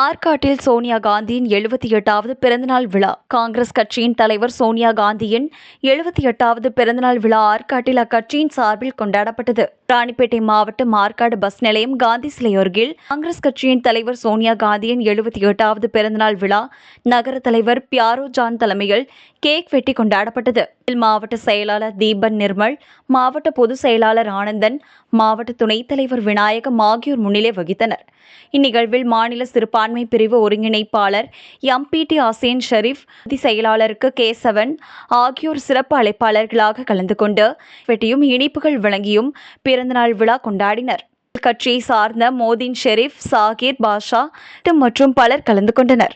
ஆற்காட்டில் சோனியா காந்தியின் எழுபத்தி எட்டாவது பிறந்தநாள் விழா. காங்கிரஸ் கட்சியின் தலைவர் சோனியா காந்தியின் எழுபத்தி எட்டாவது பிறந்தநாள் விழா ஆற்காட்டில் அக்கட்சியின் சார்பில் கொண்டாடப்பட்டது. ராணிப்பேட்டை மாவட்டம் மார்க்காடு பஸ் நிலையம் காந்தி சிலை அருகில் காங்கிரஸ் கட்சியின் தலைவர் சோனியா காந்தியின் எழுபத்தி எட்டாவது பிறந்தநாள் விழா நகர தலைவர் பியாரோ ஜான் தலைமையில் கேக் வெட்டி கொண்டாடப்பட்டது. இதில் மாவட்ட செயலாளர் தீபன் நிர்மல் மாவட்ட பொதுச் செயலாளர் ஆனந்தன் மாவட்ட துணைத் தலைவர் விநாயகம் ஆகியோர் முன்னிலை வகித்தனர். இந்நிகழ்வில் மாநில சிறுபான்மை பிரிவு ஒருங்கிணைப்பாளர் எம்பிடி ஆசேன் ஷெரீப் நிதி செயலாளருக்கு கேசவன் ஆகியோர் சிறப்பு அழைப்பாளர்களாக கலந்து கொண்டு வெட்டியும் இனிப்புகள் வழங்கியும் பிறந்தநாள் விழா கொண்டாடினர். கட்சியை சார்ந்த மோதின் ஷெரீப் சாகிர் பாஷா மற்றும் பலர் கலந்து கொண்டனர்.